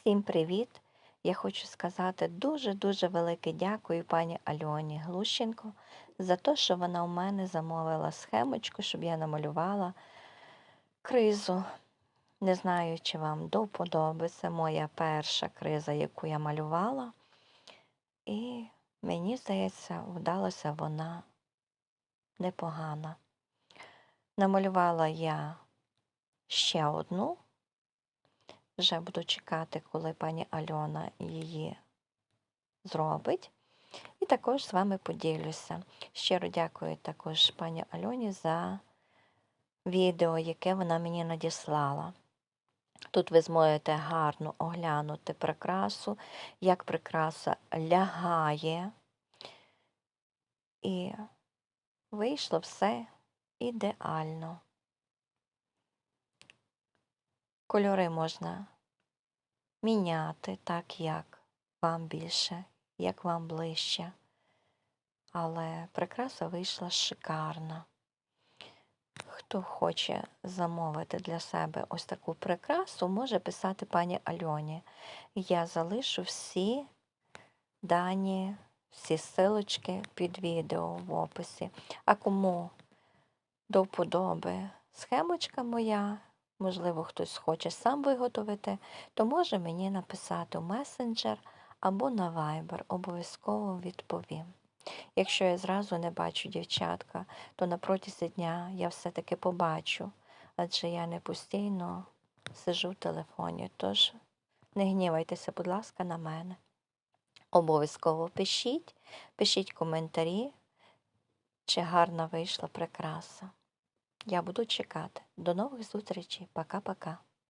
Всім привіт! Я хочу сказати дуже-дуже велике дякую пані Альоні Глущенко за те, що вона у мене замовила схемочку, щоб я намалювала кризу. Не знаю, чи вам до. Це моя перша криза, яку я малювала. І мені здається, вдалася вона непогана. Намалювала я ще одну. Вже буду чекати, коли пані Альона її зробить. І також з вами поділюся. Щиро дякую також пані Альоні за відео, яке вона мені надіслала. Тут ви зможете гарно оглянути прикрасу, як прикраса лягає. І вийшло все ідеально. Кольори можна міняти так, як вам більше, як вам ближче. Але прикраса вийшла шикарна. Хто хоче замовити для себе ось таку прикрасу, може писати пані Альоні. Я залишу всі дані, всі силочки під відео в описі. А кому до вподоби схемочка моя, можливо, хтось хоче сам виготовити, то може мені написати у месенджер або на Viber. Обов'язково відповім. Якщо я зразу не бачу дівчатка, то на протязі дня я все-таки побачу, адже я не постійно сижу в телефоні. Тож не гнівайтеся, будь ласка, на мене. Обов'язково пишіть, пишіть коментарі, чи гарна вийшла прикраса. Я буду чекати. До нових зустрічей. Пока-пока.